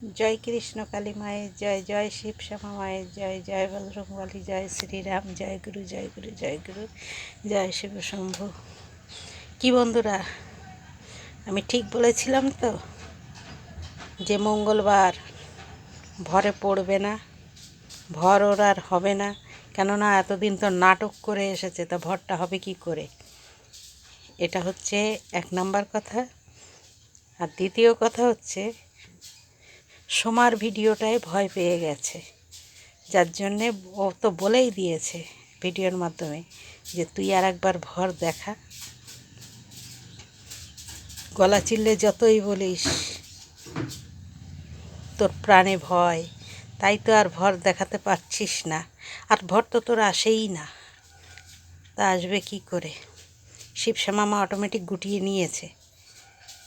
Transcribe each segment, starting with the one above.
জয় কৃষ্ণ কালী মায়ের জয় জয় শিব শ্যামা মায়ের জয় জয় বজরং বলি, জয় শ্রীরাম, জয় গুরু জয় গুরু জয় গুরু, জয় শিব শম্ভু। কী বন্ধুরা, আমি ঠিক বলেছিলাম তো যে মঙ্গলবার ভরে পড়বে না, ভর ওর আর হবে না, কেননা এতদিন তো নাটক করে এসেছে, তা ভরটা হবে কি করে? এটা হচ্ছে এক নাম্বার কথা। আর দ্বিতীয় কথা হচ্ছে সোমার ভিডিওটায় ভয় পেয়ে গেছে। যার জন্যে ও তো বলেই দিয়েছে ভিডিওর মাধ্যমে যে তুই আর একবার ভর দেখা। গলা চিল্লে যতই বলিস, তোর প্রাণে ভয়। তাই তো আর ভর দেখাতে পারছিস না। আর ভর তো তোর আসেই না। তা আসবে কি করে? শিবশ্যামা মা অটোমেটিক গুটিয়ে নিয়েছে।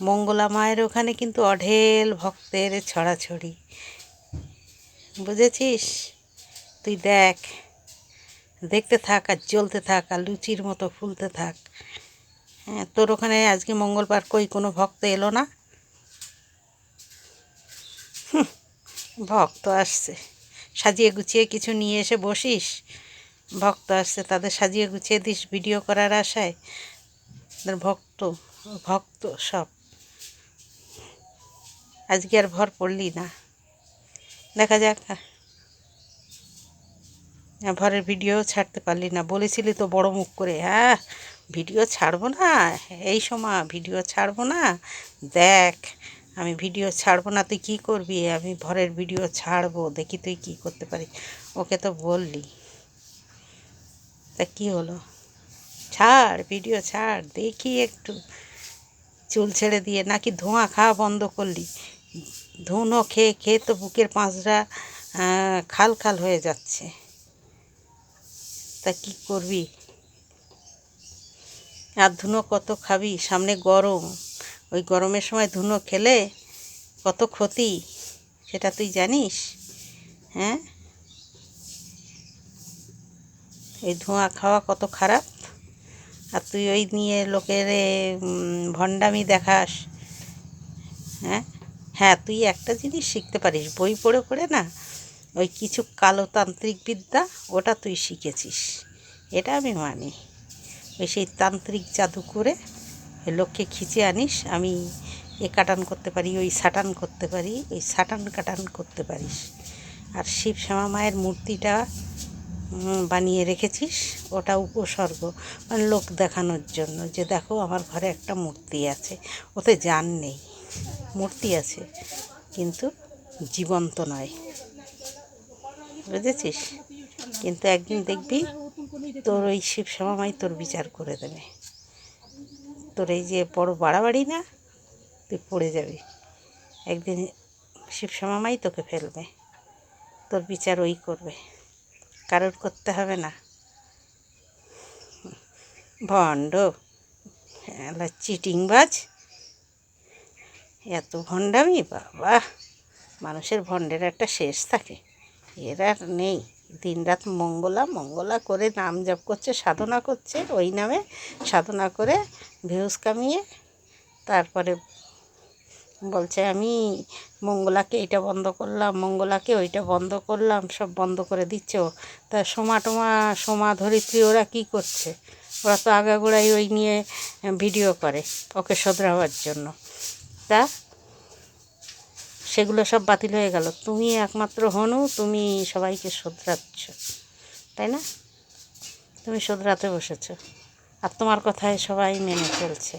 মঙ্গলা মায়ের ওখানে কিন্তু অঢেল ভক্তের ছড়াছড়ি। বুঝেছিস? তুই দেখ, দেখতে থাক আর জ্বলতে থাক আর লুচির মতো ফুলতে থাক। হ্যাঁ তোর ওখানে আজকে মঙ্গলবার কই কোনো ভক্ত এলো না? ভক্ত আসছে। সাজিয়ে গুছিয়ে কিছু নিয়ে এসে বসিস? ভক্ত আসছে, তাদের সাজিয়ে গুছিয়ে দিস ভিডিও করার আশায়? ভক্ত ভক্ত সব। আজকে আর ভর পড়লি না। দেখা যাক হ্যাঁ, ভরের ভিডিও ছাড়তে পারলি না। বলেছিলি তো বড় মুখ করে হ্যাঁ ভিডিও ছাড়বো না? এই সময় ভিডিও ছাড়বো না? দেখ আমি ভিডিও ছাড়বো না তুই কী করবি? আমি ভরের ভিডিও ছাড়বো দেখি তুই কী করতে পারি ওকে তো বললি। তা কী হলো? ছাড় ভিডিও ছাড় দেখি একটু। চুল ছেড়ে দিয়ে নাকি ধোঁয়া খাওয়া বন্ধ করলি? ধুনো খেয়ে খেয়ে তো বুকের পাঁচটা খাল খাল হয়ে যাচ্ছে। তা কি করবি? আর ধুনো কত খাবি? সামনে গরম। ওই গরমের সময় ধুনো খেলে কত ক্ষতি, সেটা তুই জানিস? হ্যাঁ? এই ধোঁয়া খাওয়া কত খারাপ। আর তুই ওই নিয়ে লোকের ভণ্ডামি দেখাস। হ্যাঁ? হ্যাঁ তুই একটা জিনিস শিখতে পারিস। বই পড়ে পড়ে না ওই কিছু কালো তান্ত্রিক বিদ্যা ওটা তুই শিখেছিস। এটা আমি মানি। ওই সেই তান্ত্রিক জাদু করে লোককে খিচে আনিস, আমি এ কাটান করতে পারি, ওই সাটান করতে পারি, ওই সাটান কাটান করতে পারিস। আর শিব শ্যামা মায়ের মূর্তিটা বানিয়ে রেখেছিস, ওটা উপসর্গ। মানে লোক দেখানোর জন্য যে দেখো আমার ঘরে একটা মূর্তি আছে, ওতে যান নেই। মূর্তি আছে, কিন্তু জীবন্ত নয়। বুঝেছিস? কিন্তু একদিন দেখবি তোর ওই শিব শ্যামামাই তোর বিচার করে দেবে। তোর এই যে বড় বাড়াবাড়ি না, তুই পড়ে যাবি। একদিন শিব শ্যামামাই তোকে ফেলবে। তোর বিচার ওই করবে। কারোর করতে হবে না। ভণ্ড চিটিংবাজ। এত ভণ্ডামি, বাবা। মানুষের ভণ্ডের একটা শেষ থাকে। এর আর নেই। দিনরাত মঙ্গলা মঙ্গলা করে নাম জপ করছে, সাধনা করছে। ওই নামে সাধনা করে ভিউজ কামিয়ে তারপরে বলছে, আমি মঙ্গলাকে এটা বন্ধ করলাম, মঙ্গলাকে ওইটা বন্ধ করলাম, সব বন্ধ করে দিচ্ছ। তা সোমা টোমা, সোমা ধরিত্রী, ওরা কী করছে? ওরা তো আগাগোড়াই ওই নিয়ে ভিডিও করে, ওকে শোধরাবার জন্য। তা সেগুলো সব বাতিল হয়ে গেল। তুমি একমাত্র হনু, তুমি সবাইকে শোধরাচ্ছ, তাই না? তুমি শোধরাতে বসেছ। আর তোমার কথায় সবাই মেনে চলছে।